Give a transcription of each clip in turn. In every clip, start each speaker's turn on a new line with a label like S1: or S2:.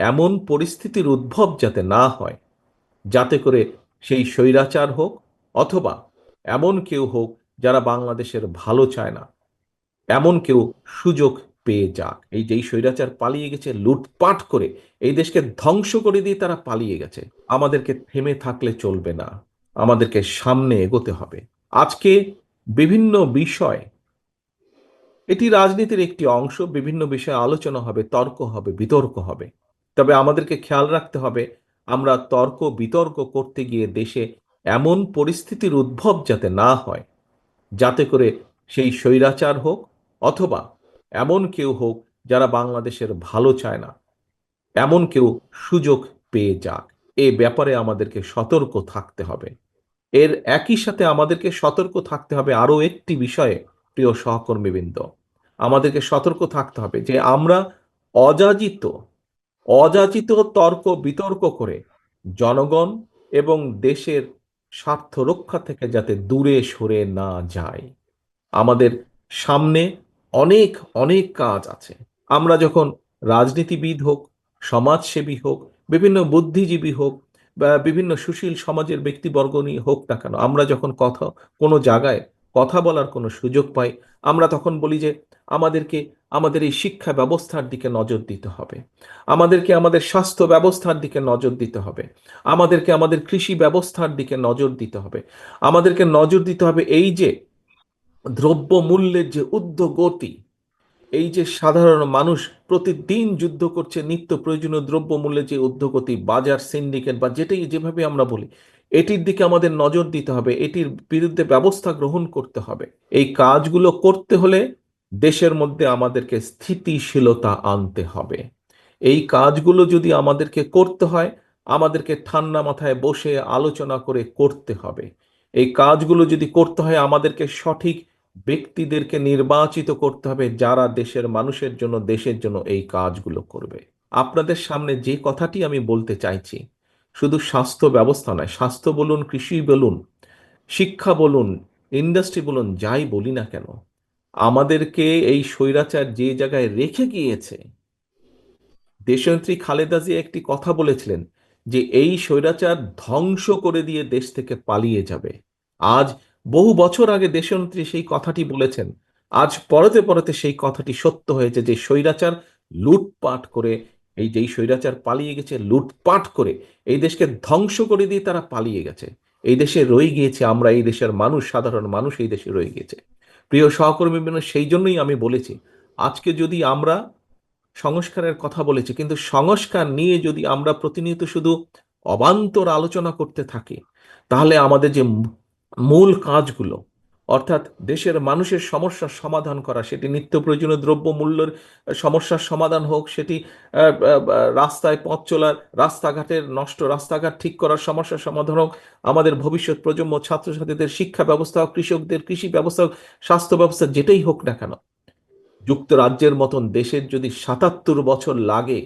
S1: এমন পরিস্থিতির উদ্ভব যাতে না হয়, যাতে করে সেই স্বৈরাচার হোক অথবা এমন কেউ হোক যারা বাংলাদেশের ভালো চায় না, এমন কেউ সুযোগ পেয়ে যাক। এই যে স্বৈরাচার পালিয়ে গেছে, লুটপাট করে এই দেশকে ধ্বংস করে দিয়ে তারা পালিয়ে গেছে। আমাদেরকে থেমে থাকলে চলবে না, আমাদেরকে সামনে এগোতে হবে। আজকে বিভিন্ন বিষয়, এটি রাজনীতির একটি অংশ, বিভিন্ন বিষয়ে আলোচনা হবে, তর্ক হবে, বিতর্ক হবে। তবে আমাদেরকে খেয়াল রাখতে হবে, আমরা তর্ক বিতর্ক করতে গিয়ে দেশে এমন পরিস্থিতির উদ্ভব যাতে না হয়। যাতে করে সেই স্বৈরাচার হোক অথবা এমন কেউ হোক যারা বাংলাদেশের ভালো চায় না। এমন কেউ সুযোগ পেয়ে যাক। এ ব্যাপারে আমাদেরকে সতর্ক থাকতে হবে। এর একই সাথে আমাদেরকে সতর্ক থাকতে হবে আরও একটি বিষয়ে, প্রিয় সহকর্মীবৃন্দ। আমাদেরকে সতর্ক থাকতে হবে যে আমরা অযাচিত অযাচিত তর্ক বিতর্ক করে জনগণ এবং দেশের স্বার্থ রক্ষা থেকে যাতে দূরে সরে না যায়। আমাদের সামনে অনেক অনেক কাজ আছে। আমরা যখন রাজনীতিবিদ হোক, সমাজসেবী হোক, বিভিন্ন বুদ্ধিজীবী হোক বা বিভিন্ন সুশীল সমাজের ব্যক্তিবর্গ নিয়ে হোক না কেন, আমরা যখন কথা, কোনো জায়গায় কথা বলার কোনো সুযোগ পাই, আমরা তখন বলি যে আমাদেরকে, আমাদের এই শিক্ষা ব্যবস্থার দিকে নজর দিতে হবে। আমাদেরকে আমাদের স্বাস্থ্য ব্যবস্থার দিকে নজর দিতে হবে। আমাদেরকে আমাদের কৃষি ব্যবস্থার দিকে নজর দিতে হবে। আমাদেরকে নজর দিতে হবে এই যে দ্রব্য মূল্যের যে ঊর্ধ্বগতি এই যে সাধারণ মানুষ প্রতিদিন যুদ্ধ করছে, নিত্য প্রয়োজনীয় দ্রব্য মূল্যের যে ঊর্ধ্বগতি বাজার, সিন্ডিকেট বা যেটাই যেভাবে আমরা বলি এটির দিকে আমাদের নজর দিতে হবে, এটির বিরুদ্ধে ব্যবস্থা গ্রহণ করতে হবে। এই কাজগুলো করতে হলে দেশের মধ্যে আমাদেরকে স্থিতিশীলতা আনতে হবে। এই কাজগুলো যদি আমাদেরকে করতে হয়, আমাদেরকে ঠান্ডা মাথায় বসে আলোচনা করে করতে হবে। এই কাজগুলো যদি করতে হয়, আমাদেরকে সঠিক ব্যক্তিদেরকে নির্বাচিত করতে হবে, যারা দেশের মানুষের জন্য, দেশের জন্য এই কাজগুলো করবে। আপনাদের সামনে যে কথাটি আমি বলতে চাইছি শুধু স্বাস্থ্য ব্যবস্থা নয়, স্বাস্থ্য বলুন, কৃষি বলুন, শিক্ষা বলুন ইন্ডাস্ট্রি বলুন, যাই বলি না কেন, আমাদেরকে এই স্বৈরাচার যে জায়গায় রেখে গিয়েছে। দেশনেত্রী খালেদা জিয়া একটি কথা বলেছিলেন যে এই স্বৈরাচার ধ্বংস করে দিয়ে দেশ থেকে পালিয়ে যাবে। আজ বহু বছর আগে দেশনেত্রী সেই কথাটি বলেছেন, আজ পরতে পরতে সেই কথাটি সত্য হয়েছে যে স্বৈরাচার লুটপাট করে এই যে এই স্বৈরাচার পালিয়ে গেছে, লুটপাট করে এই দেশকে ধ্বংস করে দিয়ে তারা পালিয়ে গেছে। এই দেশে রয়ে গিয়েছে আমরা, এই দেশের মানুষ, সাধারণ মানুষ এই দেশে রয়ে গিয়েছে। প্রিয় সহকর্মী সেই জন্যই আমি বলেছি, আজকে যদি আমরা সংস্কারের কথা বলেছি, কিন্তু সংস্কার নিয়ে যদি আমরা প্রতিনিয়ত শুধু অবান্তর আলোচনা করতে থাকি, তাহলে আমাদের যে মূল কাজগুলো অর্থাৎ দেশের মানুষের সমস্যার সমাধান করা, সেটি নিত্য প্রয়োজনীয় দ্রব্য মূল্যের সমস্যার সমাধান হোক, সেটি রাস্তায় পথ চলার, রাস্তাঘাটের নষ্ট রাস্তাঘাট ঠিক করার সমস্যার সমাধান হোক, আমাদের ভবিষ্যৎ প্রজন্ম, ছাত্রছাত্রীদের শিক্ষা ব্যবস্থা হোক, কৃষকদের কৃষি ব্যবস্থা হোক, স্বাস্থ্য ব্যবস্থা, যেটাই হোক না কেন, যুক্তরাজ্যের মতন দেশের যদি সাতাত্তর বছর লাগে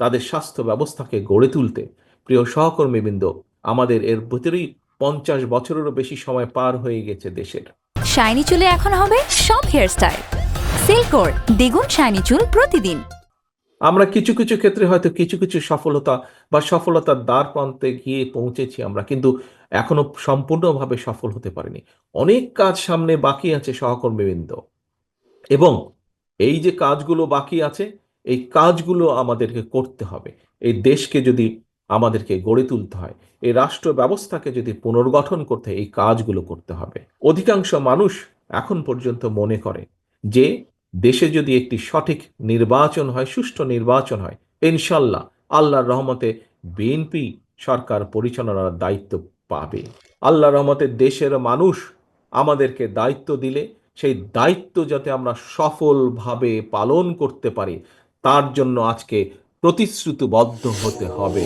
S1: তাদের স্বাস্থ্য ব্যবস্থাকে গড়ে তুলতে, প্রিয় সহকর্মীবৃন্দ, আমাদের এর ভিতরেই পঞ্চাশ বছরেরও বেশি সময় পার হয়ে গেছে দেশের।
S2: শাইনি চুলে এখন হবে সব হেয়ার স্টাইল সিল্কোর দ্বিগুণ শাইনি চুল প্রতিদিন।
S1: আমরা কিছু কিছু ক্ষেত্রে হয়তো কিছু কিছু সফলতা বা সফলতার দ্বার প্রান্তে গিয়ে পৌঁছেছি আমরা, কিন্তু এখনও সম্পূর্ণভাবে সফল হতে পারিনি। অনেক কাজ সামনে বাকি আছে সহকর্মীবৃন্দ। এবং এই যে কাজগুলো বাকি আছে, এই কাজগুলো আমাদেরকে করতে হবে। এই দেশকে যদি আমাদেরকে গড়ে তুলতে হয়। এই রাষ্ট্র ব্যবস্থাকে যদি পুনর্গঠন করতে এই কাজগুলো করতে হবে। অধিকাংশ মানুষ এখন পর্যন্ত মনে করে যে, দেশে যদি একটি সঠিক নির্বাচন হয়, সুষ্ঠু নির্বাচন হয়, ইনশাল্লাহ আল্লাহর রহমতে বিএনপি সরকার পরিচালনার দায়িত্ব পাবে। আল্লাহর রহমতে দেশের মানুষ আমাদেরকে দায়িত্ব দিলে, সেই দায়িত্ব যাতে আমরা সফলভাবে পালন করতে পারি, তার জন্য আজকে প্রতিশ্রুতিবদ্ধ হতে হবে।